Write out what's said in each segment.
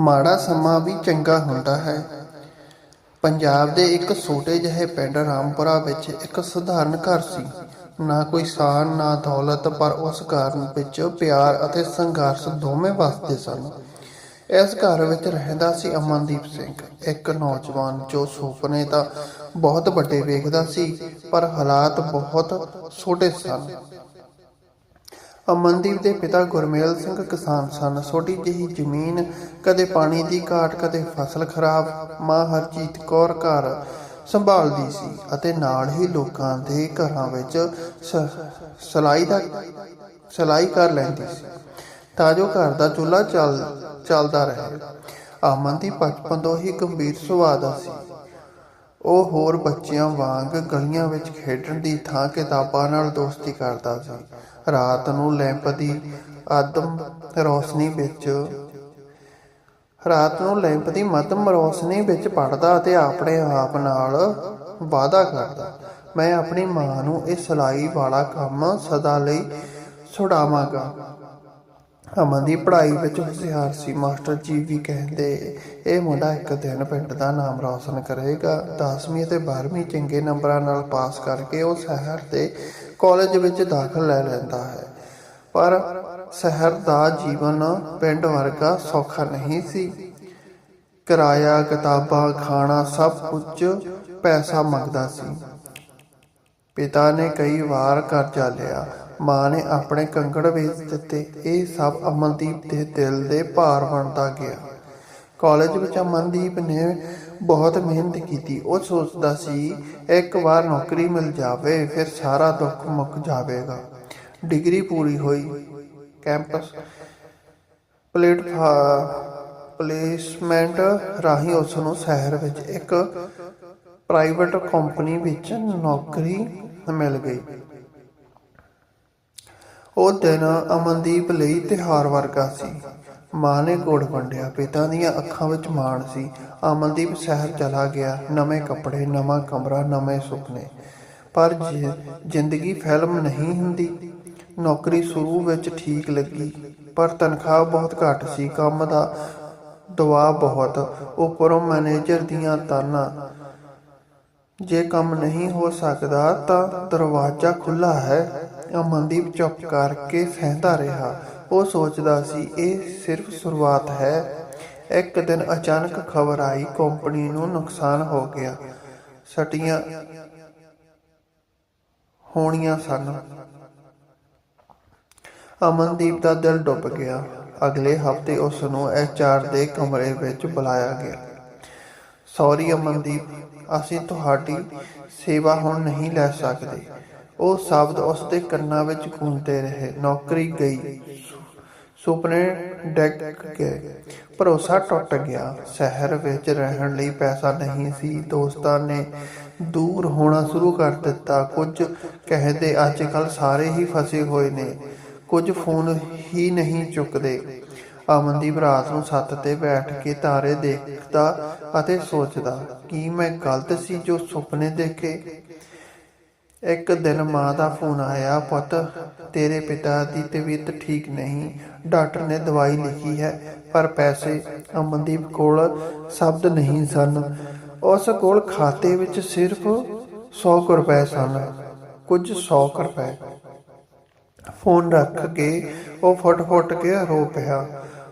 ਮਾੜਾ ਸਮਾਂ ਵੀ ਚੰਗਾ ਹੁੰਦਾ ਹੈ। ਪੰਜਾਬ ਦੇ ਇੱਕ ਛੋਟੇ ਜਿਹੇ ਪਿੰਡ ਰਾਮਪੁਰਾ ਵਿੱਚ ਇੱਕ ਸਧਾਰਨ ਘਰ ਸੀ। ਨਾ ਕੋਈ ਸ਼ਾਨ, ਨਾ ਦੌਲਤ, ਪਰ ਉਸ ਘਰ ਵਿੱਚ ਪਿਆਰ ਅਤੇ ਸੰਘਰਸ਼ ਦੋਵੇਂ ਵਸਦੇ ਸਨ। ਇਸ ਘਰ ਵਿੱਚ ਰਹਿੰਦਾ ਸੀ ਅਮਨਦੀਪ ਸਿੰਘ। ਇੱਕ ਨੌਜਵਾਨ ਜੋ ਸੁਪਨੇ ਤਾਂ ਬਹੁਤ ਵੱਡੇ ਵੇਖਦਾ ਸੀ, ਪਰ ਹਾਲਾਤ ਬਹੁਤ ਛੋਟੇ ਸਨ। ਅਮਨਦੀਪ ਦੇ ਪਿਤਾ ਗੁਰਮੇਲ ਸਿੰਘ ਕਿਸਾਨ ਸਨ। ਛੋਟੀ ਜਿਹੀ ਜ਼ਮੀਨ, ਕਦੇ ਪਾਣੀ ਦੀ ਘਾਟ, ਕਦੇ ਫਸਲ ਖਰਾਬ। ਮਾਂ ਹਰਜੀਤ ਕੌਰ ਘਰ ਸੰਭਾਲਦੀ ਸੀ ਅਤੇ ਨਾਲ ਹੀ ਲੋਕਾਂ ਦੇ ਘਰਾਂ ਵਿੱਚ ਸ- ਸਲਾਈ ਦਾ, ਸਲਾਈ ਕਰ ਲੈਂਦੀ ਸੀ। ਤਾਂ ਜੋ ਘਰ ਦਾ ਚੁੱਲ੍ਹਾ ਚੱਲ, ਚੱਲਦਾ ਰਹੇ। ਅਮਨਦੀਪ ਬਚਪਨ ਤੋਂ ਹੀ ਗੰਭੀਰ ਸੁਭਾਅ ਦਾ ਸੀ। ਉਹ ਹੋਰ ਬੱਚਿਆਂ ਵਾਂਗ ਗਲੀਆਂ ਵਿੱਚ ਖੇਡਣ ਦੀ ਥਾਂ ਕਿਤਾਬਾਂ ਨਾਲ ਦੋਸਤੀ ਕਰਦਾ ਸੀ। ਰਾਤ ਨੂੰ ਲੈਂਪ ਦੀ ਆਦਮ ਰੋਸ਼ਨੀ ਵਿੱਚ ਰਾਤ ਨੂੰ ਲੈਂਪ ਦੀ ਮੱਧਮ ਰੋਸ਼ਨੀ ਵਿੱਚ ਪੜਦਾ ਅਤੇ ਆਪਣੇ ਆਪ ਨਾਲ ਵਾਅਦਾ ਕਰਦਾ, ਮੈਂ ਆਪਣੀ ਮਾਂ ਨੂੰ ਇਹ ਸਿਲਾਈ ਵਾਲਾ ਕੰਮ ਸਦਾ ਲਈ ਛੁਡਾਵਾਂਗਾ। ਅਮਨ ਦੀ ਪੜ੍ਹਾਈ ਵਿੱਚ ਹੁਸ਼ਿਆਰ ਸੀ। ਮਾਸਟਰ ਜੀ ਵੀ ਕਹਿੰਦੇ, ਇਹ ਮੁੰਡਾ ਇੱਕ ਦਿਨ ਪਿੰਡ ਦਾ ਨਾਮ ਰੌਸ਼ਨ ਕਰੇਗਾ। 10ਵੀਂ ਅਤੇ 12ਵੀਂ ਚੰਗੇ ਨੰਬਰਾਂ ਨਾਲ ਪਾਸ ਕਰਕੇ ਉਹ ਸ਼ਹਿਰ ਦੇ ਕਾਲਜ ਵਿੱਚ ਦਾਖਲ ਲੈ ਲੈਂਦਾ ਹੈ। ਪਰ ਸ਼ਹਿਰ ਦਾ ਜੀਵਨ ਪਿੰਡ ਵਰਗਾ ਸੌਖਾ ਨਹੀਂ ਸੀ। ਕਿਰਾਇਆ, ਕਿਤਾਬਾਂ, ਖਾਣਾ, ਸਭ ਕੁਝ ਪੈਸਾ ਮੰਗਦਾ ਸੀ। ਪਿਤਾ ਨੇ ਕਈ ਵਾਰ ਕਰਜ਼ਾ ਲਿਆ। ਮਾਂ ਨੇ ਆਪਣੇ ਕੰਗੜ ਵੇਚ ਦਿੱਤੇ। ਇਹ ਸਭ ਅਮਨਦੀਪ ਦੇ ਦਿਲ ਦੇ ਭਾਰ ਬਣਦਾ ਗਿਆ। ਕਾਲਜ ਵਿੱਚ ਅਮਨਦੀਪ ਨੇ ਬਹੁਤ ਮਿਹਨਤ ਕੀਤੀ। ਉਹ ਸੋਚਦਾ ਸੀ, ਇੱਕ ਵਾਰ ਨੌਕਰੀ ਮਿਲ ਜਾਵੇ, ਫਿਰ ਸਾਰਾ ਦੁੱਖ ਮੁੱਕ ਜਾਵੇਗਾ। ਡਿਗਰੀ ਪੂਰੀ ਹੋਈ। ਕੈਂਪਸ ਪਲੇਟਫਾਰਮ ਪਲੇਸਮੈਂਟ ਰਾਹੀਂ ਉਸ ਨੂੰ ਸ਼ਹਿਰ ਵਿੱਚ ਇੱਕ ਪ੍ਰਾਈਵੇਟ ਕੰਪਨੀ ਵਿੱਚ ਨੌਕਰੀ ਮਿਲ ਗਈ। ਉਹ ਦਿਨ ਅਮਨਦੀਪ ਲਈ ਤਿਉਹਾਰ ਵਰਗਾ ਸੀ। ਮਾਂ ਨੇ ਗੁੜ ਵੰਡਿਆ, ਪਿਤਾ ਦੀਆਂ ਅੱਖਾਂ ਵਿੱਚ ਮਾਣ ਸੀ। ਅਮਨਦੀਪ ਸ਼ਹਿਰ ਚਲਾ ਗਿਆ, ਨਵੇਂ ਕੱਪੜੇ, ਨਵਾਂ ਕਮਰਾ, ਨਵੇਂ ਸੁਪਨੇ। ਪਰ ਜਿ- ਜ਼ਿੰਦਗੀ ਫਿਲਮ ਨਹੀਂ ਹੁੰਦੀ। ਨੌਕਰੀ ਸ਼ੁਰੂ ਵਿੱਚ ਠੀਕ ਲੱਗੀ, ਪਰ ਤਨਖਾਹ ਬਹੁਤ ਘੱਟ ਸੀ, ਕੰਮ ਦਾ ਦਬਾਅ ਬਹੁਤ। ਉੱਪਰੋਂ ਮੈਨੇਜਰ ਦੀਆਂ ਤਾਨਾਂ, ਜੇ ਕੰਮ ਨਹੀਂ ਹੋ ਸਕਦਾ ਤਾਂ ਦਰਵਾਜ਼ਾ ਖੁੱਲਾ ਹੈ। ਅਮਨਦੀਪ ਚੁੱਪ ਕਰਕੇ ਸਹਿੰਦਾ ਰਿਹਾ। ਉਹ ਸੋਚਦਾ ਸੀ, ਇਹ ਸਿਰਫ ਸ਼ੁਰੂਆਤ ਹੈ। ਇੱਕ ਦਿਨ ਅਚਾਨਕ ਖਬਰ ਆਈ, ਕੰਪਨੀ ਨੂੰ ਨੁਕਸਾਨ ਹੋ ਗਿਆ। ਸਟੀਆਂ ਹੋਣੀਆਂ ਸਨ। ਅਮਨਦੀਪ ਦਾ ਦਿਲ ਡੁੱਬ ਗਿਆ। ਅਗਲੇ ਹਫ਼ਤੇ ਉਸ ਨੂੰ ਐਚਆਰ ਦੇ ਕਮਰੇ ਵਿੱਚ ਬੁਲਾਇਆ ਗਿਆ। ਸੌਰੀ ਅਮਨਦੀਪ, ਅਸੀਂ ਤੁਹਾਡੀ ਸੇਵਾ ਹੁਣ ਨਹੀਂ ਲੈ ਸਕਦੇ। ਉਹ ਸ਼ਬਦ ਉਸ ਦੇ ਕੰਨਾਂ ਵਿੱਚ ਗੂੰਜਦੇ ਰਹੇ। ਨੌਕਰੀ ਗਈ। ਸੁਪਨੇ ਡਿੱਗ ਗਏ। ਭਰੋਸਾ ਟੁੱਟ ਗਿਆ। ਸ਼ਹਿਰ ਵਿੱਚ ਰਹਿਣ ਲਈ ਪੈਸਾ ਨਹੀਂ ਸੀ। ਦੋਸਤਾਂ ਨੇ ਦੂਰ ਹੋਣਾ ਸ਼ੁਰੂ ਕਰ ਦਿੱਤਾ। ਕੁਝ ਕਹਿੰਦੇ ਅੱਜ ਕੱਲ ਸਾਰੇ ਹੀ ਫਸੇ ਹੋਏ ਨੇ। ਕੁਝ ਫੋਨ ਹੀ ਨਹੀਂ ਚੁੱਕਦੇ। ਅਮਨਦੀਪ ਰਾਤ ਨੂੰ ਛੱਤ ਤੇ ਬੈਠ ਕੇ ਤਾਰੇ ਦੇਖਦਾ ਅਤੇ ਸੋਚਦਾ, ਕੀ ਮੈਂ ਗਲਤ ਸੀ ਜੋ ਸੁਪਨੇ ਦੇਖੇ? ਇੱਕ ਦਿਨ ਮਾਂ ਦਾ ਫੋਨ ਆਇਆ, ਪੁੱਤ, ਤੇਰੇ ਪਿਤਾ ਦੀ ਤਬੀਅਤ ਠੀਕ ਨਹੀਂ। ਡਾਕਟਰ ਨੇ ਦਵਾਈ ਲਿਖੀ ਹੈ, ਪਰ ਪੈਸੇ ਅਮਨਦੀਪ ਕੋਲ ਸ਼ਬਦ ਨਹੀਂ ਸਨ। ਉਸ ਕੋਲ ਖਾਤੇ ਵਿੱਚ ਸਿਰਫ 100 ਕੁ ਰੁਪਏ ਸਨ, ਕੁਝ 100 ਕੁ ਰੁਪਏ। ਫੋਨ ਰੱਖ ਕੇ ਉਹ ਫੁੱਟ-ਫੁੱਟ ਕੇ ਰੋ ਪਿਆ।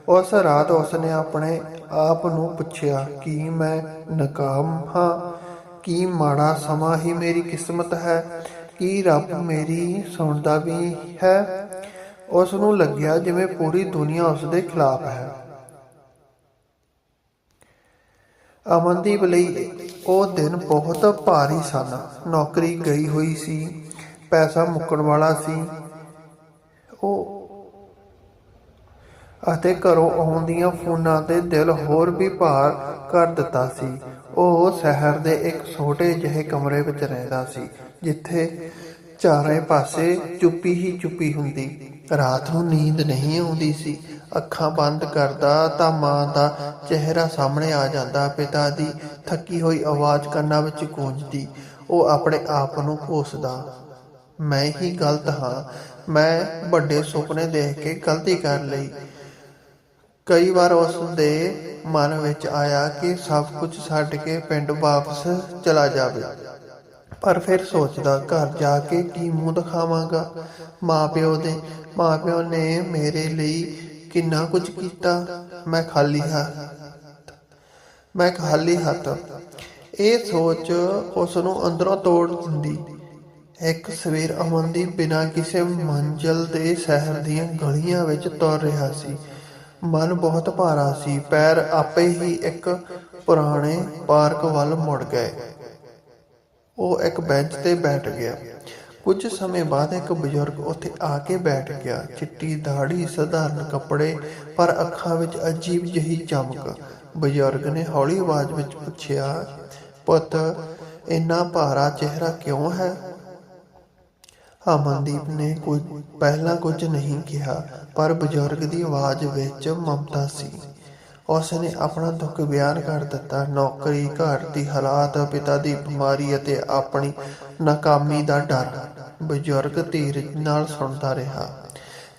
ਉਸ ਰਾਤ ਉਸਨੇ ਆਪਣੇ ਆਪ ਨੂੰ ਪੁੱਛਿਆ ਕਿ ਮੈਂ ਨਾਕਾਮ ਹਾਂ। ਕੀ ਮਾੜਾ ਸਮਾਂ ਹੀ ਮੇਰੀ ਕਿਸਮਤ ਹੈ? ਕੀ ਰੱਬ ਮੇਰੀ ਸੁਣਦਾ ਵੀ ਹੈ? ਉਸ ਨੂੰ ਲੱਗਿਆ ਜਿਵੇਂ ਪੂਰੀ ਦੁਨੀਆ ਉਸ ਦੇ ਖਿਲਾਫ ਹੈ। ਅਮਨਦੀਪ ਲਈ ਉਹ ਦਿਨ ਬਹੁਤ ਭਾਰੀ ਸਨ। ਨੌਕਰੀ ਗਈ ਹੋਈ ਸੀ। ਪੈਸਾ ਮੁੱਕਣ ਵਾਲਾ ਸੀ। ਉਹ ਅਤੇ ਘਰੋਂ ਆਉਂਦੀਆਂ ਫੋਨਾਂ ਤੇ ਦਿਲ ਹੋਰ ਵੀ ਭਾਰ ਕਰ ਦਿੱਤਾ ਸੀ। ਉਹ ਸ਼ਹਿਰ ਦੇ ਇੱਕ ਛੋਟੇ ਜਿਹੇ ਕਮਰੇ ਵਿੱਚ ਰਹਿੰਦਾ ਸੀ, ਜਿੱਥੇ ਚਾਰੇ ਪਾਸੇ ਚੁੱਪੀ ਹੀ ਚੁੱਪੀ ਹੁੰਦੀ। ਰਾਤ ਨੂੰ ਨੀਂਦ ਨਹੀਂ ਆਉਂਦੀ ਸੀ। ਅੱਖਾਂ ਬੰਦ ਕਰਦਾ ਤਾਂ ਮਾਂ ਦਾ ਚਿਹਰਾ ਸਾਹਮਣੇ ਆ ਜਾਂਦਾ। ਪਿਤਾ ਦੀ ਥੱਕੀ ਹੋਈ ਆਵਾਜ਼ ਕੰਨਾਂ ਵਿੱਚ ਗੂੰਜਦੀ। ਉਹ ਆਪਣੇ ਆਪ ਨੂੰ ਕੋਸਦਾ ਮੈਂ ਹੀ ਗਲਤ ਹਾਂ। ਮੈਂ ਵੱਡੇ ਸੁਪਨੇ ਦੇਖ ਕੇ ਗਲਤੀ ਕਰ ਲਈ। ਕਈ ਵਾਰ ਉਸ ਦੇ ਮਨ ਵਿੱਚ ਆਇਆ ਕਿ ਸਭ ਕੁਝ ਛੱਡ ਕੇ ਪਿੰਡ ਵਾਪਸ ਚਲਾ ਜਾਵੇ। ਪਰ ਫਿਰ ਸੋਚਦਾ, ਘਰ ਜਾ ਕੇ ਕੀ ਮੂੰਹ ਦਿਖਾਵਾਂਗਾ? ਮਾਪਿਓ ਦੇ, ਮਾਪਿਓ ਨੇ ਮੇਰੇ ਲਈ ਕਿੰਨਾ ਕੁਝ ਕੀਤਾ? ਮੈਂ ਖਾਲੀ ਹਾਂ ਮੈਂ ਖਾਲੀ ਹੱਥ। ਇਹ ਸੋਚ ਉਸ ਨੂੰ ਅੰਦਰੋਂ ਤੋੜ ਦਿੰਦੀ। ਇੱਕ ਸਵੇਰ ਅਮਨ ਦੀ ਬਿਨਾਂ ਕਿਸੇ ਮੰਜ਼ਲ ਦੇ ਸ਼ਹਿਰ ਦੀਆਂ ਗਲੀਆਂ ਵਿੱਚ ਤੁਰ ਰਿਹਾ ਸੀ। ਮਨ ਬਹੁਤ ਭਾਰਾ ਸੀ। ਪੈਰ ਆਪੇ ਹੀ ਇੱਕ ਪੁਰਾਣੇ ਪਾਰਕ ਵੱਲ ਮੁੜ ਗਏ। ਉਹ ਇੱਕ ਬੈਂਚ ਤੇ ਬੈਠ ਗਿਆ। ਕੁਝ ਸਮੇਂ ਬਾਅਦ ਇੱਕ ਬਜ਼ੁਰਗ ਉੱਥੇ ਆ ਕੇ ਬੈਠ ਗਿਆ। ਚਿੱਟੀ ਦਾੜੀ ਸਧਾਰਨ ਕੱਪੜੇ, ਪਰ ਅੱਖਾਂ ਵਿੱਚ ਅਜੀਬ ਜਿਹੀ ਚਮਕ। ਬਜ਼ੁਰਗ ਨੇ ਹੌਲੀ ਆਵਾਜ਼ ਵਿੱਚ ਪੁੱਛਿਆ, ਪੁੱਤ, ਇੰਨਾ ਭਾਰਾ ਚਿਹਰਾ ਕਿਉਂ ਹੈ? ਅਮਨਦੀਪ ਨੇ ਕੁਝ ਪਹਿਲਾਂ ਕੁਝ ਨਹੀਂ ਕਿਹਾ, ਪਰ ਬਜ਼ੁਰਗ ਦੀ ਆਵਾਜ਼ ਵਿੱਚ ਮਮਤਾ ਸੀ। ਉਸ ਨੇ ਆਪਣਾ ਦੁੱਖ ਬਿਆਨ ਕਰ ਦਿੱਤਾ। ਨੌਕਰੀ, ਘਰ ਦੀ ਹਾਲਾਤ, ਪਿਤਾ ਦੀ ਬਿਮਾਰੀ ਅਤੇ ਆਪਣੀ ਨਾਕਾਮੀ ਦਾ ਡਰ ਬਜ਼ੁਰਗ ਧੀਰਜ ਨਾਲ ਸੁਣਦਾ ਰਿਹਾ।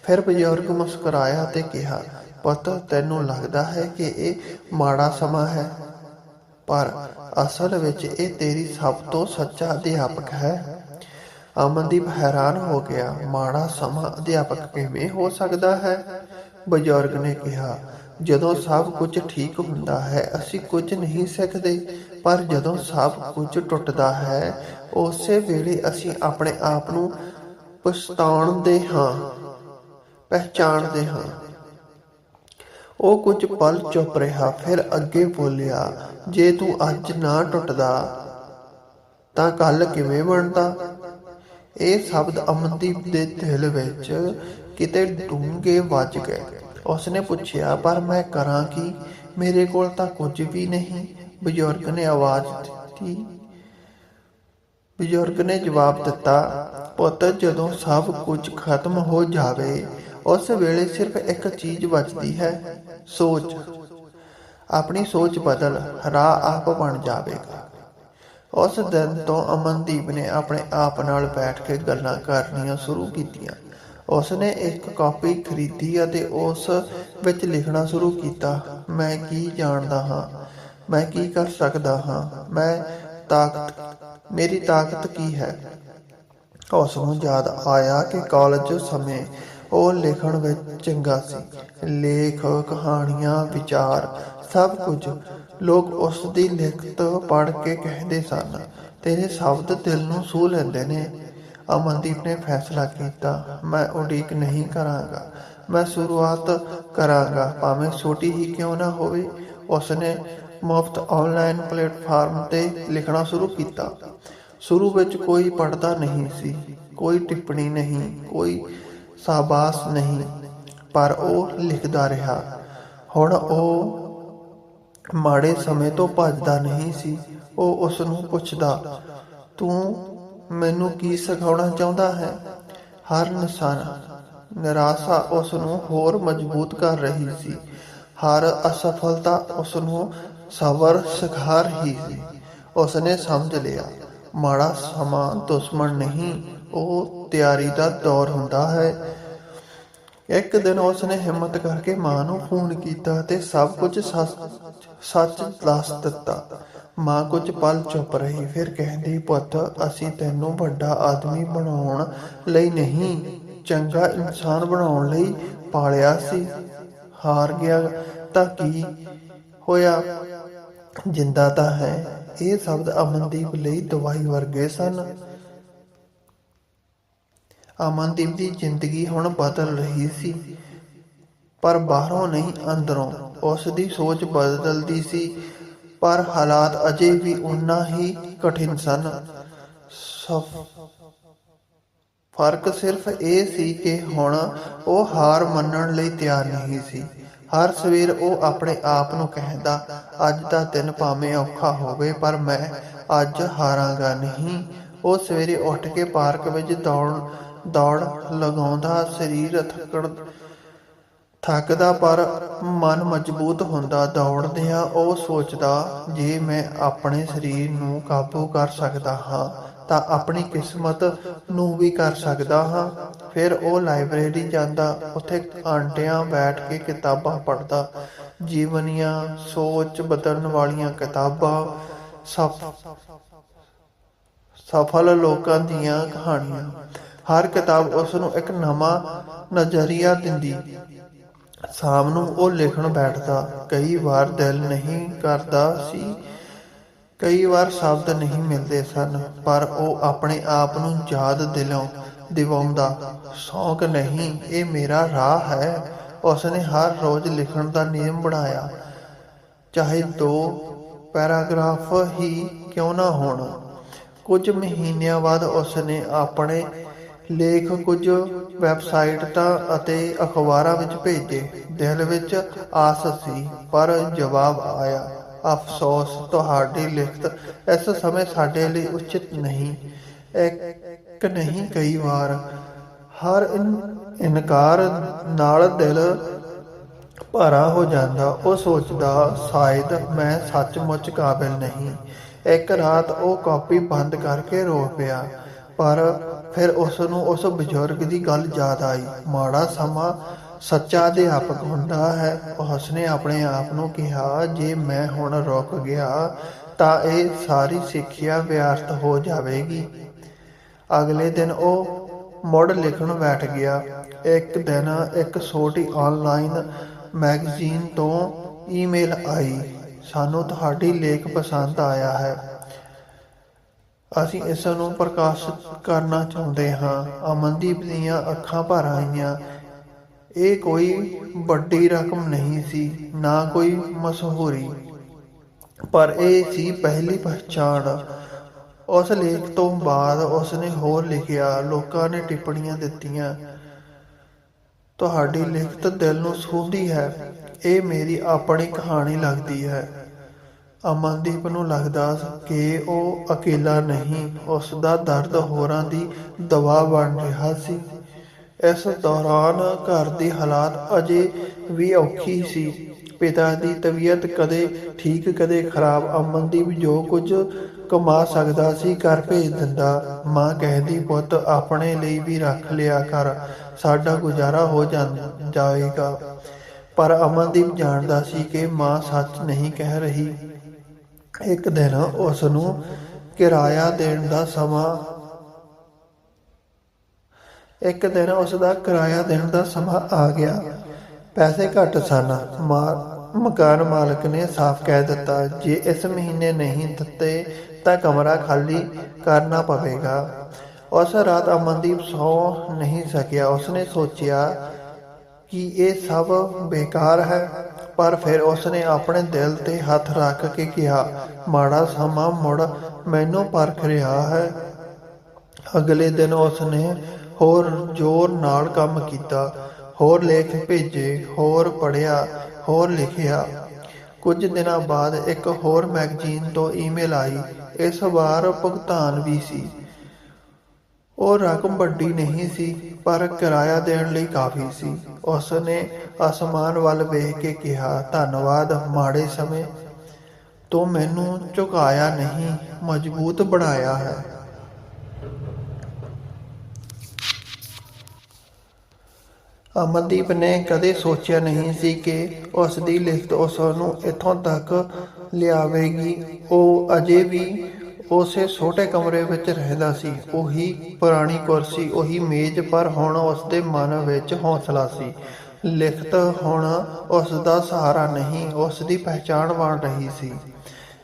ਫਿਰ ਬਜ਼ੁਰਗ ਮੁਸਕਰਾਇਆ ਤੇ ਕਿਹਾ, ਪੁੱਤ, ਤੈਨੂੰ ਲੱਗਦਾ ਹੈ ਕਿ ਇਹ ਮਾੜਾ ਸਮਾਂ ਹੈ? ਪਰ ਅਸਲ ਵਿੱਚ ਇਹ ਤੇਰੀ ਸਭ ਤੋਂ ਸੱਚਾ ਅਧਿਆਪਕ ਹੈ। ਅਮਨਦੀਪ ਹੈਰਾਨ ਹੋ ਗਿਆ। ਮਾੜਾ ਸਮਾਂ ਅਧਿਆਪਕ ਕਿਵੇਂ ਹੋ ਸਕਦਾ ਹੈ? ਬਜ਼ੁਰਗ ਨੇ ਕਿਹਾ, ਜਦੋਂ ਸਭ ਕੁਝ ਠੀਕ ਹੁੰਦਾ ਹੈ, ਅਸੀਂ ਕੁਝ ਨਹੀਂ ਸਿੱਖਦੇ, ਪਰ ਜਦੋਂ ਸਭ ਕੁਝ ਟੁੱਟਦਾ ਹੈ, ਉਸੇ ਵੇਲੇ ਅਸੀਂ ਆਪਣੇ ਆਪ ਨੂੰ ਪਛਤਾਉਣਦੇ ਹਾਂ, ਪਹਿਚਾਣਦੇ ਹਾਂ। ਉਹ ਕੁਝ ਪਲ ਚੁੱਪ ਰਿਹਾ, ਫਿਰ ਅੱਗੇ ਬੋਲਿਆ, ਜੇ ਤੂੰ ਅੱਜ ਨਾ ਟੁੱਟਦਾ, ਤਾਂ ਕੱਲ ਕਿਵੇਂ ਬਣਦਾ? ਇਹ ਸ਼ਬਦ ਅਮਨਦੀਪ ਦੇ ਦਿਲ ਵਿੱਚ ਕਿਤੇ ਡੂੰਘੇ ਵੱਜ ਗਏ। ਉਸਨੇ ਪੁੱਛਿਆ, ਪਰ ਮੈਂ ਕਰਾਂ ਕੀ? ਮੇਰੇ ਕੋਲ ਤਾਂ ਕੁਝ ਵੀ ਨਹੀਂ। ਬਜ਼ੁਰਗ ਨੇ ਆਵਾਜ਼ ਦਿੱਤੀ। ਬਜ਼ੁਰਗ ਨੇ ਜਵਾਬ ਦਿੱਤਾ, ਪੁੱਤ, ਜਦੋਂ ਸਭ ਕੁਝ ਖਤਮ ਹੋ ਜਾਵੇ, ਉਸ ਵੇਲੇ ਸਿਰਫ ਇੱਕ ਚੀਜ਼ ਬਚਦੀ ਹੈ, ਸੋਚ। ਆਪਣੀ ਸੋਚ ਬਦਲ, ਰਾਹ ਆਪ ਬਣ ਜਾਵੇਗਾ। ਉਸ ਦਿਨ ਤੋਂ ਅਮਨਦੀਪ ਨੇ ਆਪਣੇ ਆਪ ਨਾਲ ਬੈਠ ਕੇ ਗੱਲਾਂ ਕਰਨੀਆਂ ਸ਼ੁਰੂ ਕੀਤੀਆਂ। ਉਸਨੇ ਇੱਕ ਕਾਪੀ ਖਰੀਦੀ ਅਤੇ ਉਸ ਵਿੱਚ ਲਿਖਣਾ ਸ਼ੁਰੂ ਕੀਤਾ, ਮੈਂ ਕੀ ਜਾਣਦਾ ਹਾਂ? ਮੈਂ ਕੀ ਕਰ ਸਕਦਾ ਹਾਂ? ਮੈਂ ਤਾਕਤ, ਮੇਰੀ ਤਾਕਤ ਕੀ ਹੈ? ਉਸ ਨੂੰ ਯਾਦ ਆਇਆ ਕਿ ਕਾਲਜ ਸਮੇਂ ਉਹ ਲਿਖਣ ਵਿੱਚ ਚੰਗਾ ਸੀ। ਲੇਖ, ਕਹਾਣੀਆਂ, ਵਿਚਾਰ, ਸਭ ਕੁਝ ਲੋਕ ਉਸ ਦੀ ਲਿਖਤ ਪੜ੍ਹ ਕੇ ਕਹਿੰਦੇ ਸਨ, ਤੇਰੇ ਸ਼ਬਦ ਦਿਲ ਨੂੰ ਛੂ ਲੈਂਦੇ ਨੇ। ਅਮਨਦੀਪ ਨੇ ਫੈਸਲਾ ਕੀਤਾ, ਮੈਂ ਉਡੀਕ ਨਹੀਂ ਕਰਾਂਗਾ, ਮੈਂ ਸ਼ੁਰੂਆਤ ਕਰਾਂਗਾ, ਭਾਵੇਂ ਛੋਟੀ ਹੀ ਕਿਉਂ ਨਾ ਹੋਵੇ। ਉਸਨੇ ਮੁਫਤ ਆਨਲਾਈਨ ਪਲੇਟਫਾਰਮ ਤੇ ਲਿਖਣਾ ਸ਼ੁਰੂ ਕੀਤਾ। ਸ਼ੁਰੂ ਵਿੱਚ ਕੋਈ ਪੜਦਾ ਨਹੀਂ ਸੀ, ਕੋਈ ਟਿੱਪਣੀ ਨਹੀਂ, ਕੋਈ ਸਾਬਾਸ ਨਹੀਂ, ਪਰ ਉਹ ਲਿਖਦਾ ਰਿਹਾ। ਹੁਣ ਉਹ ਮਾੜੇ ਸਮੇਂ ਤੋਂ ਭੱਜਦਾ ਨਹੀਂ ਸੀ। ਉਹ ਉਸ ਨੂੰ ਪੁੱਛਦਾ, ਤੂੰ ਮੈਨੂੰ ਕੀ ਸਿਖਾਉਣਾ ਚਾਹੁੰਦਾ ਹੈ? ਹਰ ਨਿਸ਼ਾਨਾ ਨਿਰਾਸ਼ਾ ਉਸ ਨੂੰ ਹੋਰ ਮਜ਼ਬੂਤ ਕਰ ਰਹੀ ਸੀ। ਹਰ ਅਸਫਲਤਾ ਉਸ ਨੂੰ ਸਬਰ ਸਿਖਾ ਰਹੀ ਸੀ। ਉਸ ਨੇ ਸਮਝ ਲਿਆ, ਮਾੜਾ ਸਮਾਂ ਦੁਸ਼ਮਣ ਨਹੀਂ, ਉਹ ਤਿਆਰੀ ਦਾ ਦੌਰ ਹੁੰਦਾ ਹੈ। ਇੱਕ ਦਿਨ ਉਸ ਨੇ ਹਿੰਮਤ ਕਰਕੇ ਮਾਂ ਨੂੰ ਫੋਨ ਕੀਤਾ ਤੇ ਸਭ ਕੁਝ ਸੱਚ ਸੱਚ ਦੱਸ ਦਿੱਤਾ। ਮਾਂ ਕੁਝ ਪਲ ਚੁੱਪ ਰਹੀ, ਫਿਰ ਕਹਿੰਦੀ, ਪੁੱਤ, ਅਸੀਂ ਤੈਨੂੰ ਵੱਡਾ ਆਦਮੀ ਬਣਾਉਣ ਲਈ ਨਹੀਂ, ਚੰਗਾ ਇਨਸਾਨ ਬਣਾਉਣ ਲਈ ਪਾਲਿਆ ਸੀ। ਹਾਰ ਗਿਆ ਤਾਂ ਕੀ ਹੋਇਆ? ਜਿੰਦਾ ਤਾਂ ਹੈ। ਇਹ ਸ਼ਬਦ ਅਮਨਦੀਪ ਲਈ ਦਵਾਈ ਵਰਗੇ ਸਨ। ਅਮਨਦੀਪ ਦੀ ਜ਼ਿੰਦਗੀ ਹੁਣ ਬਦਲ ਰਹੀ ਸੀ। ਪਰ ਬਾਹਰੋਂ ਨਹੀਂ, ਅੰਦਰੋਂ। ਉਸ ਦੀ ਸੋਚ ਬਦਲਦੀ ਸੀ, ਪਰ ਹਾਲਾਤ ਅਜੇ ਵੀ ਉਨਾ ਹੀ ਕਠਿਨ ਸਨ। ਫ਼ਰਕ ਸਿਰਫ ਇਹ ਸੀ ਕਿ ਹੁਣ ਉਹ ਹਾਰ ਮੰਨਣ ਲਈ ਤਿਆਰ ਨਹੀਂ ਸੀ। ਹਰ ਸਵੇਰ ਉਹ ਆਪਣੇ ਆਪ ਨੂੰ ਕਹਿੰਦਾ, ਅੱਜ ਦਾ ਦਿਨ ਭਾਵੇਂ ਔਖਾ ਹੋਵੇ, ਪਰ ਮੈਂ ਅੱਜ ਹਾਰਾਂਗਾ ਨਹੀਂ। ਉਹ ਸਵੇਰੇ ਉੱਠ ਕੇ ਪਾਰਕ ਵਿੱਚ ਦੌੜ ਦੌੜ ਲਗਾਉਂਦਾ, ਸਰੀਰ ਥੱਕੜ ਥੱਕਦਾ ਪਰ ਮਨ ਮਜ਼ਬੂਤ ਹੁੰਦਾ ਦੌੜਦਿਆਂ ਉਹ ਸੋਚਦਾ, ਜੇ ਮੈਂ ਆਪਣੇ ਸਰੀਰ ਨੂੰ ਕਾਬੂ ਕਰ ਸਕਦਾ ਹਾਂ, ਤਾਂ ਆਪਣੀ ਕਿਸਮਤ ਨੂੰ ਵੀ ਕਰ ਸਕਦਾ ਹਾਂ। ਫਿਰ ਉਹ ਲਾਇਬ੍ਰੇਰੀ ਜਾਂਦਾ, ਉੱਥੇ ਘੰਟਿਆਂ ਬੈਠ ਕੇ ਕਿਤਾਬਾਂ ਪੜ੍ਹਦਾ। ਜੀਵਨੀਆਂ, ਸੋਚ ਬਦਲਣ ਵਾਲੀਆਂ ਕਿਤਾਬਾਂ, ਸਫ, ਸਫਲ ਲੋਕਾਂ ਦੀਆਂ ਕਹਾਣੀਆਂ। ਹਰ ਕਿਤਾਬ ਉਸ ਨੂੰ ਇੱਕ ਨਵਾਂ ਨਜ਼ਰੀਆ ਦਿੰਦੀ। ਸ਼ਾਮ ਨੂੰ ਉਹ ਲਿਖਣ ਬੈਠਦਾ, ਕਈ ਵਾਰ ਦਿਲ ਨਹੀਂ ਕਰਦਾ ਸੀ, ਕਈ ਵਾਰ ਸ਼ਬਦ ਨਹੀਂ ਮਿਲਦੇ ਸਨ, ਪਰ ਉਹ ਆਪਣੇ ਆਪ ਨੂੰ ਯਾਦ ਦਿਲੋਂ ਦਿਵਾਉਂਦਾ, ਸ਼ੌਕ ਨਹੀਂ, ਇਹ ਮੇਰਾ ਰਾਹ ਹੈ। ਉਸਨੇ ਹਰ ਰੋਜ਼ ਲਿਖਣ ਦਾ ਨਿਯਮ ਬਣਾਇਆ, ਚਾਹੇ ਦੋ ਪੈਰਾਗ੍ਰਾਫ ਹੀ ਕਿਉਂ ਨਾ ਹੋਣ। ਕੁਝ ਮਹੀਨਿਆਂ ਬਾਅਦ ਉਸਨੇ ਆਪਣੇ ਲੇਖ ਕੁਝ ਵੈਬਸਾਈਟਾਂ ਅਤੇ ਅਖਬਾਰਾਂ ਵਿੱਚ ਭੇਜੇ। ਦਿਲ ਵਿੱਚ ਆਸ ਸੀ, ਪਰ ਜਵਾਬ ਆਇਆ, ਅਫਸੋਸ, ਤੁਹਾਡੀ ਲਿਖਤ ਇਸ ਸਮੇਂ ਸਾਡੇ ਲਈ ਉਚਿਤ ਨਹੀਂ। ਇੱਕ ਨਹੀਂ, ਕਈ ਵਾਰ। ਹਰ ਇਨ- ਇਨਕਾਰ ਨਾਲ ਦਿਲ ਭਰਾ ਹੋ ਜਾਂਦਾ। ਉਹ ਸੋਚਦਾ, ਸ਼ਾਇਦ ਮੈਂ ਸੱਚਮੁੱਚ ਕਾਬਿਲ ਨਹੀਂ। ਇੱਕ ਰਾਤ ਉਹ ਕਾਪੀ ਬੰਦ ਕਰਕੇ ਰੋ ਪਿਆ, ਪਰ ਫਿਰ ਉਸ ਨੂੰ ਉਸ ਬਜ਼ੁਰਗ ਦੀ ਗੱਲ ਯਾਦ ਆਈ। ਮਾੜਾ ਸਮਾਂ ਸੱਚਾ ਅਧਿਆਪਕ ਹੁੰਦਾ ਹੈ। ਉਸਨੇ ਆਪਣੇ ਆਪ ਨੂੰ ਕਿਹਾ, ਜੇ ਮੈਂ ਹੁਣ ਰੁਕ ਗਿਆ, ਤਾਂ ਇਹ ਸਾਰੀ ਸਿੱਖਿਆ ਵਿਅਰਥ ਹੋ ਜਾਵੇਗੀ। ਅਗਲੇ ਦਿਨ ਉਹ ਮੁੜ ਲਿਖਣ ਬੈਠ ਗਿਆ। ਇੱਕ ਦਿਨ ਇੱਕ ਛੋਟੀ ਆਨਲਾਈਨ ਮੈਗਜ਼ੀਨ ਤੋਂ ਈਮੇਲ ਆਈ। ਸਾਨੂੰ ਤੁਹਾਡੀ ਲੇਖ ਪਸੰਦ ਆਇਆ ਹੈ। ਅਸੀਂ ਇਸ ਨੂੰ ਪ੍ਰਕਾਸ਼ਿਤ ਕਰਨਾ ਚਾਹੁੰਦੇ ਹਾਂ। ਅਮਨਦੀਪ ਦੀਆਂ ਅੱਖਾਂ ਭਰ ਆਈਆਂ। ਇਹ ਕੋਈ ਵੱਡੀ ਰਕਮ ਨਹੀਂ ਸੀ, ਨਾ ਕੋਈ ਮਸ਼ਹੂਰੀ। ਪਰ ਇਹ ਸੀ ਪਹਿਲੀ ਪਛਾਣ। ਉਸ ਲੇਖ ਤੋਂ ਬਾਅਦ ਉਸਨੇ ਹੋਰ ਲਿਖਿਆ, ਲੋਕਾਂ ਨੇ ਟਿੱਪਣੀਆਂ ਦਿੱਤੀਆਂ। ਤੁਹਾਡੀ ਲਿਖਤ ਦਿਲ ਨੂੰ ਛੂਹਦੀ ਹੈ। ਇਹ ਮੇਰੀ ਆਪਣੀ ਕਹਾਣੀ ਲੱਗਦੀ ਹੈ। ਅਮਨਦੀਪ ਨੂੰ ਲੱਗਦਾ ਕਿ ਉਹ ਅਕੇਲਾ ਨਹੀਂ ਉਸ ਦਾ ਦਰਦ ਹੋਰਾਂ ਦੀ ਦਵਾ ਬਣ ਰਿਹਾ ਸੀ। ਇਸ ਦੌਰਾਨ ਘਰ ਦੇ ਹਾਲਾਤ ਅਜੇ ਵੀ ਔਖੀ ਸੀ। ਪਿਤਾ ਦੀ ਤਬੀਅਤ ਕਦੇ ਠੀਕ, ਕਦੇ ਖਰਾਬ। ਅਮਨਦੀਪ ਜੋ ਕੁਝ ਕਮਾ ਸਕਦਾ ਸੀ ਘਰ ਭੇਜ ਦਿੰਦਾ। ਮਾਂ ਕਹਿੰਦੀ, ਪੁੱਤ, ਆਪਣੇ ਲਈ ਵੀ ਰੱਖ ਲਿਆ ਕਰ। ਸਾਡਾ ਗੁਜ਼ਾਰਾ ਹੋ ਜਾਂ- ਜਾਏਗਾ। ਪਰ ਅਮਨਦੀਪ ਜਾਣਦਾ ਸੀ ਕਿ ਮਾਂ ਸੱਚ ਨਹੀਂ ਕਹਿ ਰਹੀ। ਇੱਕ ਦਿਨ ਉਸ ਨੂੰ ਕਿਰਾਇਆ ਦੇਣ ਦਾ ਸਮਾਂ ਇੱਕ ਦਿਨ ਉਸ ਦਾ ਕਿਰਾਇਆ ਦੇਣ ਦਾ ਸਮਾਂ ਆ ਗਿਆ। ਪੈਸੇ ਘੱਟ ਸਨ। ਮਾ- ਮਕਾਨ ਮਾਲਕ ਨੇ ਸਾਫ਼ ਕਹਿ ਦਿੱਤਾ, ਜੇ ਇਸ ਮਹੀਨੇ ਨਹੀਂ ਦਿੱਤੇ ਤਾਂ ਕਮਰਾ ਖਾਲੀ ਕਰਨਾ ਪਵੇਗਾ। ਉਸ ਰਾਤ ਅਮਨਦੀਪ ਸੌ ਨਹੀਂ ਸਕਿਆ। ਉਸਨੇ ਸੋਚਿਆ ਕਿ ਇਹ ਸਭ ਬੇਕਾਰ ਹੈ। ਪਰ ਫਿਰ ਉਸਨੇ ਆਪਣੇ ਦਿਲ ਤੇ ਹੱਥ ਰੱਖ ਕੇ ਕਿਹਾ, ਮਾੜਾ ਸਮਾਂ ਮੁੜ ਮੈਨੂੰ ਪਰਖ ਰਿਹਾ ਹੈ। ਅਗਲੇ ਦਿਨ ਉਸਨੇ ਹੋਰ ਜ਼ੋਰ ਨਾਲ ਕੰਮ ਕੀਤਾ, ਹੋਰ ਲੇਖ ਭੇਜੇ, ਹੋਰ ਪੜ੍ਹਿਆ, ਹੋਰ ਲਿਖਿਆ। ਕੁਝ ਦਿਨਾਂ ਬਾਅਦ ਇੱਕ ਹੋਰ ਮੈਗਜ਼ੀਨ ਤੋਂ ਈਮੇਲ ਆਈ। ਇਸ ਵਾਰ ਭੁਗਤਾਨ ਵੀ ਸੀ। ਉਹ ਰਕਮ ਵੱਡੀ ਨਹੀਂ ਸੀ, ਪਰ ਕਿਰਾਇਆ ਦੇਣ ਲਈ ਕਾਫੀ ਸੀ। ਉਸ ਨੇ ਅਸਮਾਨ ਵੱਲ ਵੇਖ ਕੇ ਕਿਹਾ, ਧੰਨਵਾਦ, ਮਾੜੇ ਸਮੇਂ ਤੋਂ ਮੈਨੂੰ ਝੁਕਾਇਆ ਨਹੀਂ, ਮਜ਼ਬੂਤ ਬਣਾਇਆ ਹੈ। ਅਮਨਦੀਪ ਨੇ ਕਦੇ ਸੋਚਿਆ ਨਹੀਂ ਸੀ ਕਿ ਉਸ ਦੀ ਲਿਖਤ ਉਸ ਨੂੰ ਇੱਥੋਂ ਤੱਕ ਲਿਆਵੇਗੀ। ਉਹ ਅਜੇ ਵੀ ਉਸੇ ਛੋਟੇ ਕਮਰੇ ਵਿੱਚ ਰਹਿੰਦਾ ਸੀ। ਉਹੀ ਪੁਰਾਣੀ ਕੁਰਸੀ, ਉਹੀ ਮੇਜ਼, ਪਰ ਹੁਣ ਉਸਦੇ ਮਨ ਵਿੱਚ ਹੌਸਲਾ ਸੀ। ਲਿਖਤ ਹੁਣ ਉਸ ਦਾ ਸਹਾਰਾ ਨਹੀਂ ਉਸ ਦੀ ਪਹਿਚਾਣ ਬਣ ਰਹੀ ਸੀ।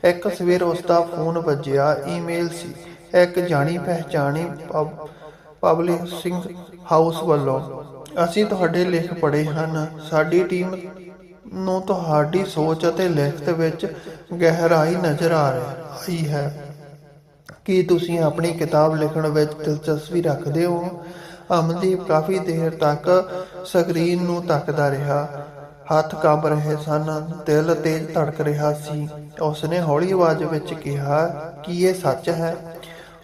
ਇੱਕ ਸਵੇਰ ਉਸ ਦਾ ਫੋਨ ਵੱਜਿਆ, ਈਮੇਲ ਸੀ। ਇੱਕ ਜਾਣੀ ਪਹਿਚਾਣੀ ਪਬ- ਪਬਲਿਸ਼ਿੰਗ ਹਾਊਸ ਵੱਲੋਂ, ਅਸੀਂ ਤੁਹਾਡੇ ਲੇਖ ਪੜ੍ਹੇ ਹਨ। ਸਾਡੀ ਟੀਮ ਨੂੰ ਤੁਹਾਡੀ ਸੋਚ ਅਤੇ ਲਿਖਤ ਵਿੱਚ ਗਹਿਰਾਈ ਨਜ਼ਰ ਆ ਰਹੀ ਹੈ। ਕੀ ਤੁਸੀਂ ਆਪਣੀ ਕਿਤਾਬ ਲਿਖਣ ਵਿੱਚ ਦਿਲਚਸਪੀ ਰੱਖਦੇ ਹੋ? ਅਮਨਦੀਪ ਕਾਫੀ ਦੇਰ ਤੱਕ ਸਕਰੀਨ ਨੂੰ ਤੱਕਦਾ ਰਿਹਾ। ਹੱਥ ਕੰਬ ਰਹੇ ਸਨ, ਦਿਲ ਤੇਜ਼ ਧੜਕ ਰਿਹਾ ਸੀ। ਉਸਨੇ ਹੌਲੀ ਆਵਾਜ਼ ਵਿੱਚ ਕਿਹਾ, ਕਿ ਇਹ ਸੱਚ ਹੈ?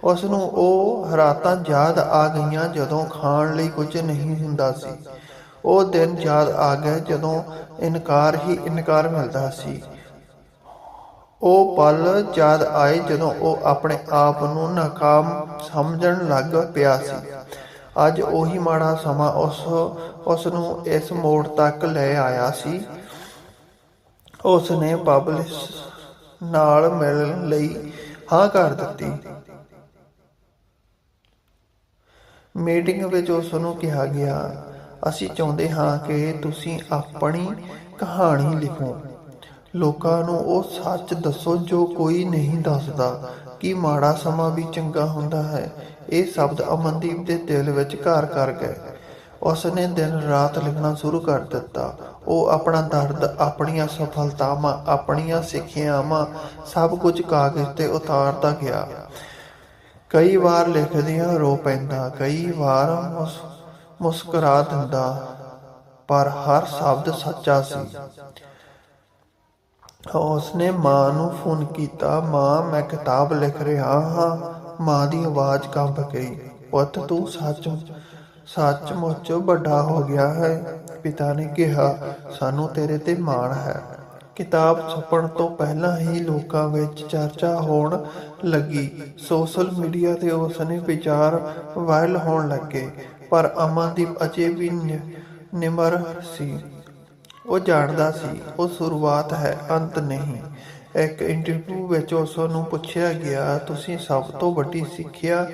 ਉਸ ਨੂੰ ਉਹ ਰਾਤਾਂ ਯਾਦ ਆ ਗਈਆਂ ਜਦੋਂ ਖਾਣ ਲਈ ਕੁਝ ਨਹੀਂ ਹੁੰਦਾ ਸੀ। ਉਹ ਦਿਨ ਯਾਦ ਆ ਗਏ ਜਦੋਂ ਇਨਕਾਰ ਹੀ ਇਨਕਾਰ ਮਿਲਦਾ ਸੀ। ਉਹ ਪਲ ਯਾਦ ਆਏ ਜਦੋਂ ਉਹ ਆਪਣੇ ਆਪ ਨੂੰ ਨਾਕਾਮ ਸਮਝਣ ਲੱਗ ਪਿਆ ਸੀ। ਅੱਜ ਉਹੀ ਮਾੜਾ ਸਮਾਂ ਉਸ ਉਸ ਨੂੰ ਇਸ ਮੋੜ ਤੱਕ ਲੈ ਆਇਆ ਸੀ। ਉਸ ਨੇ ਪਬਲਿਸ ਨਾਲ ਮਿਲਣ ਲਈ ਹਾਂ ਕਰ ਦਿੱਤੀ। ਮੀਟਿੰਗ ਵਿੱਚ ਉਸ ਨੂੰ ਕਿਹਾ ਗਿਆ, ਅਸੀਂ ਚਾਹੁੰਦੇ ਹਾਂ ਕਿ ਤੁਸੀਂ ਆਪਣੀ ਕਹਾਣੀ ਲਿਖੋ। ਲੋਕਾਂ ਨੂੰ ਉਹ ਸੱਚ ਦੱਸੋ ਜੋ ਕੋਈ ਨਹੀਂ ਦੱਸਦਾ, ਕਿ ਮਾੜਾ ਸਮਾਂ ਵੀ ਚੰਗਾ ਹੁੰਦਾ ਹੈ। ਇਹ ਸ਼ਬਦ ਅਮਨਦੀਪ ਦੇ ਦਿਲ ਵਿੱਚ ਘਰ ਕਰ ਗਏ। ਉਸ ਨੇ ਦਿਨ ਰਾਤ ਲਿਖਣਾ ਸ਼ੁਰੂ ਕਰ ਦਿੱਤਾ। ਉਹ ਆਪਣਾ ਦਰਦ, ਆਪਣੀਆਂ ਸਫਲਤਾਵਾਂ, ਆਪਣੀਆਂ ਸਿੱਖਿਆਵਾਂ ਸਭ ਕੁਝ ਕਾਗਜ਼ ਤੇ ਉਤਾਰਦਾ ਗਿਆ। ਕਈ ਵਾਰ ਲਿਖਦਿਆਂ ਰੋ ਪੈਂਦਾ, ਕਈ ਵਾਰ ਮੁਸ, ਮੁਸਕਰਾ ਦਿੰਦਾ, ਪਰ ਹਰ ਸ਼ਬਦ ਸੱਚਾ ਸੀ। ਉਸਨੇ ਮਾਂ ਨੂੰ ਫੋਨ ਕੀਤਾ, ਮਾਂ, ਮੈਂ ਕਿਤਾਬ ਲਿਖ ਰਿਹਾ ਹਾਂ। ਮਾਂ ਦੀ ਆਵਾਜ਼ ਕੰਬ ਗਈ। ਪੁੱਤ, ਤੂੰ ਸੱਚ, ਸੱਚਮੁੱਚ ਵੱਡਾ ਹੋ ਗਿਆ ਹੈ। ਪਿਤਾ ਨੇ ਕਿਹਾ, ਸਾਨੂੰ ਤੇਰੇ ਤੇ ਮਾਣ ਹੈ। ਕਿਤਾਬ ਛਪਣ ਤੋਂ ਪਹਿਲਾਂ ਹੀ ਲੋਕਾਂ ਵਿੱਚ ਚਰਚਾ ਹੋਣ ਲੱਗੀ। ਸੋਸ਼ਲ ਮੀਡੀਆ ਤੇ ਉਸਨੇ ਵਿਚਾਰ ਵਾਇਰਲ ਹੋਣ ਲੱਗੇ, ਪਰ ਅਮਨਦੀਪ ਅਜੇ ਵੀ ਨਿ- ਨਿਮਰ ਸੀ। ਉਹ ਜਾਣਦਾ ਸੀ, ਉਹ ਸ਼ੁਰੂਆਤ ਹੈ, ਅੰਤ ਨਹੀਂ। ਇੱਕ ਇੰਟਰਵਿਊ ਵਿੱਚ ਉਸ ਨੂੰ ਪੁੱਛਿਆ ਗਿਆ, ਤੁਸੀਂ ਸਭ ਤੋਂ ਵੱਡੀ ਸਿੱਖਿਆ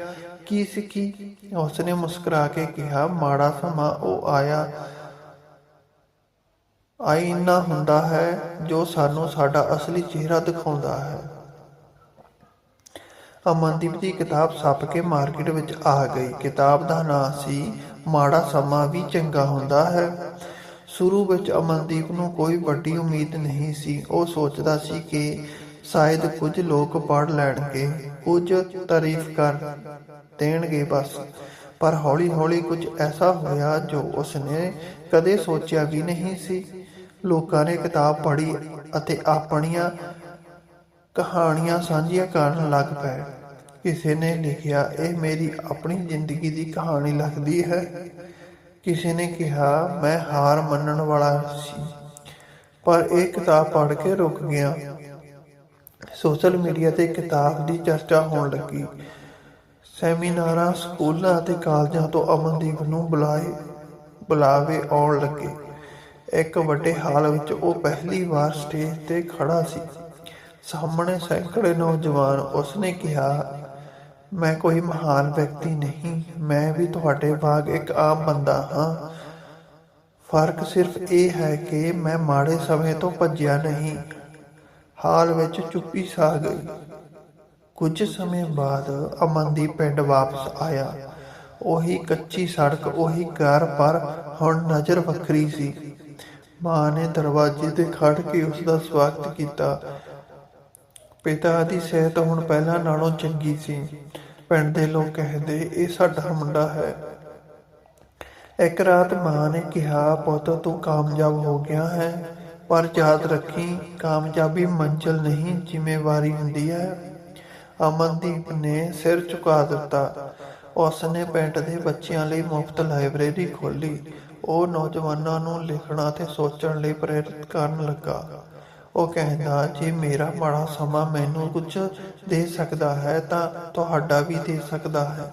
ਕੀ ਸਿੱਖੀ? ਉਸਨੇ ਮੁਸਕਰਾ ਕੇ ਕਿਹਾ, ਮਾੜਾ ਸਮਾਂ ਉਹ ਆਇਆ ਆਈਨਾ ਹੁੰਦਾ ਹੈ ਜੋ ਸਾਨੂੰ ਸਾਡਾ ਅਸਲੀ ਚਿਹਰਾ ਦਿਖਾਉਂਦਾ ਹੈ। ਅਮਨਦੀਪ ਦੀ ਕਿਤਾਬ ਸੱਪ ਕੇ ਮਾਰਕੀਟ ਵਿੱਚ ਆ ਗਈ। ਕਿਤਾਬ ਦਾ ਨਾਂ ਸੀ, ਮਾੜਾ ਸਮਾਂ ਵੀ ਚੰਗਾ ਹੁੰਦਾ ਹੈ। ਸ਼ੁਰੂ ਵਿੱਚ ਅਮਨਦੀਪ ਨੂੰ ਕੋਈ ਵੱਡੀ ਉਮੀਦ ਨਹੀਂ ਸੀ। ਉਹ ਸੋਚਦਾ ਸੀ ਕਿ ਸ਼ਾਇਦ ਕੁਝ ਲੋਕ ਪੜ੍ਹ ਲੈਣਗੇ ਕੁਝ ਤਾਰੀਫ ਕਰ ਦੇਣਗੇ ਬਸ। ਪਰ ਹੌਲੀ-ਹੌਲੀ ਕੁਝ ਐਸਾ ਹੋਇਆ ਜੋ ਉਸਨੇ ਕਦੇ ਸੋਚਿਆ ਵੀ ਨਹੀਂ ਸੀ। ਲੋਕਾਂ ਨੇ ਕਿਤਾਬ ਪੜ੍ਹੀ ਅਤੇ ਆਪਣੀਆਂ ਕਹਾਣੀਆਂ ਸਾਂਝੀਆਂ ਕਰਨ ਲੱਗ ਪਏ। ਕਿਸੇ ਨੇ ਲਿਖਿਆ, ਇਹ ਮੇਰੀ ਆਪਣੀ ਜ਼ਿੰਦਗੀ ਦੀ ਕਹਾਣੀ ਲੱਗਦੀ ਹੈ। ਕਿਸੇ ਨੇ ਕਿਹਾ, ਮੈਂ ਹਾਰ ਮੰਨਣ ਵਾਲਾ ਸੀ, ਪਰ ਇਹ ਕਿਤਾਬ ਪੜ੍ਹ ਕੇ ਰੁਕ ਗਿਆ। ਸੋਸ਼ਲ ਮੀਡੀਆ ਤੇ ਕਿਤਾਬ ਦੀ ਚਰਚਾ ਹੋਣ ਲੱਗੀ। ਸੈਮੀਨਾਰਾਂ, ਸਕੂਲਾਂ ਅਤੇ ਕਾਲਜਾਂ ਤੋਂ ਅਮਨਦੀਪ ਨੂੰ ਬੁਲਾਏ, ਬੁਲਾਵੇ ਆਉਣ ਲੱਗੇ। ਇੱਕ ਵੱਡੇ ਹਾਲ ਵਿੱਚ ਉਹ ਪਹਿਲੀ ਵਾਰ ਸਟੇਜ ਤੇ ਖੜਾ ਸੀ। ਸਾਹਮਣੇ ਸੈਂਕੜੇ ਨੌਜਵਾਨ, ਉਸਨੇ ਕਿਹਾ ਮੈਂ ਕੋਈ ਮਹਾਨ ਵਿਅਕਤੀ ਨਹੀਂ, ਮੈਂ ਵੀ ਤੁਹਾਡੇ ਵਾਂਗ ਇੱਕ ਆਮ ਬੰਦਾ ਹਾਂ। ਫ਼ਰਕ ਸਿਰਫ ਇਹ ਹੈ ਕਿ ਮੈਂ ਮਾੜੇ ਸਮੇਂ ਤੋਂ ਭੱਜਿਆ ਨਹੀਂ। ਹਾਲ ਵਿੱਚ ਚੁੱਪੀ ਛਾ ਗਈ। ਕੁਝ ਸਮੇਂ ਬਾਅਦ ਅਮਨਦੀਪ ਪਿੰਡ ਵਾਪਸ ਆਇਆ। ਉਹੀ ਕੱਚੀ ਸੜਕ, ਉਹੀ ਘਰ ਪਰ ਹੁਣ ਨਜ਼ਰ ਵੱਖਰੀ ਸੀ। ਮਾਂ ਨੇ ਦਰਵਾਜ਼ੇ ਤੇ ਖੜ ਕੇ ਉਸ ਦਾ ਸਵਾਗਤ ਕੀਤਾ। ਪਿਤਾ ਦੀ ਸਿਹਤ ਹੁਣ ਪਹਿਲਾਂ ਨਾਲੋਂ ਚੰਗੀ ਸੀ। ਪਿੰਡ ਦੇ ਲੋਕ ਕਹਿੰਦੇ, ਇਹ ਸਾਡਾ ਮੁੰਡਾ ਹੈ। ਇੱਕ ਰਾਤ ਮਾਂ ਨੇ ਕਿਹਾ, ਪੁੱਤ, ਤੂੰ ਕਾਮਯਾਬ ਹੋ ਗਿਆ ਹੈ, ਪਰ ਯਾਦ ਰੱਖੀ, ਕਾਮਯਾਬੀ ਮੰਜ਼ਿਲ ਨਹੀਂ ਜ਼ਿੰਮੇਵਾਰੀ ਹੁੰਦੀ ਹੈ। ਅਮਨਦੀਪ ਨੇ ਸਿਰ ਝੁਕਾ ਦਿੱਤਾ। ਉਸ ਨੇ ਪਿੰਡ ਦੇ ਬੱਚਿਆਂ ਲਈ ਮੁਫਤ ਲਾਇਬ੍ਰੇਰੀ ਖੋਲੀ ਉਹ ਨੌਜਵਾਨਾਂ ਨੂੰ ਲਿਖਣਾ ਤੇ ਸੋਚਣ ਲਈ ਪ੍ਰੇਰਿਤ ਕਰਨ ਲੱਗਾ। ਉਹ ਕਹਿੰਦਾ, ਜੇ ਮੇਰਾ ਮਾੜਾ ਸਮਾਂ ਮੈਨੂੰ ਕੁਝ ਦੇ ਸਕਦਾ ਹੈ, ਤਾਂ ਤੁਹਾਡਾ ਵੀ ਦੇ ਸਕਦਾ ਹੈ।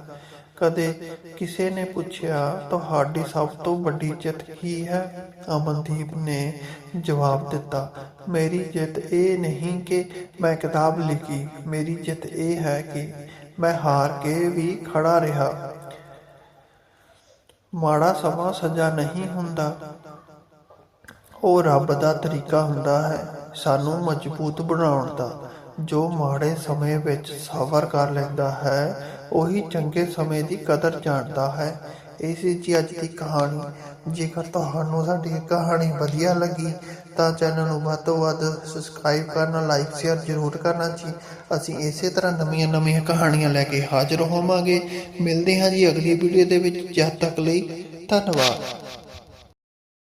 ਕਦੇ ਕਿਸੇ ਨੇ ਪੁੱਛਿਆ, ਤੁਹਾਡੀ ਸਭ ਤੋਂ ਵੱਡੀ ਜਿੱਤ ਕੀ ਹੈ? ਅਮਨਦੀਪ ਨੇ ਜਵਾਬ ਦਿੱਤਾ, ਮੇਰੀ ਜਿੱਤ ਇਹ ਨਹੀਂ ਕਿ ਮੈਂ ਕਿਤਾਬ ਲਿਖੀ, ਮੇਰੀ ਜਿੱਤ ਇਹ ਹੈ ਕਿ ਮੈਂ ਹਾਰ ਕੇ ਵੀ ਖੜਾ ਰਿਹਾ। ਮਾੜਾ ਸਮਾਂ ਸਜ਼ਾ ਨਹੀਂ ਹੁੰਦਾ। ਉਹ ਰੱਬ ਦਾ ਤਰੀਕਾ ਹੁੰਦਾ ਹੈ, ਸਾਨੂੰ ਮਜ਼ਬੂਤ ਬਣਾਉਣ ਦਾ। ਜੋ ਮਾੜੇ ਸਮੇਂ ਵਿੱਚ ਸਬਰ ਕਰ ਲੈਂਦਾ ਹੈ, ਉਹੀ ਚੰਗੇ ਸਮੇਂ ਦੀ ਕਦਰ ਜਾਣਦਾ ਹੈ। ਇਹ ਸੀ ਜੀ ਅੱਜ ਦੀ ਕਹਾਣੀ, ਜੇਕਰ ਤੁਹਾਨੂੰ ਸਾਡੀ ਇਹ ਕਹਾਣੀ ਵਧੀਆ ਲੱਗੀ, ਤਾਂ ਚੈਨਲ ਨੂੰ ਵੱਧ ਤੋਂ ਵੱਧ ਸਬਸਕ੍ਰਾਈਬ ਕਰਨਾ ਲਾਈਕ ਸ਼ੇਅਰ ਜ਼ਰੂਰ ਕਰਨਾ ਜੀ। ਅਸੀਂ ਇਸੇ ਤਰ੍ਹਾਂ ਨਵੀਆਂ ਨਵੀਆਂ ਕਹਾਣੀਆਂ ਲੈ ਕੇ ਹਾਜ਼ਰ ਹੋਵਾਂਗੇ। ਮਿਲਦੇ ਹਾਂ ਜੀ ਅਗਲੀ ਵੀਡੀਓ ਦੇ ਵਿੱਚ। ਜਦ ਤੱਕ ਲਈ ਧੰਨਵਾਦ।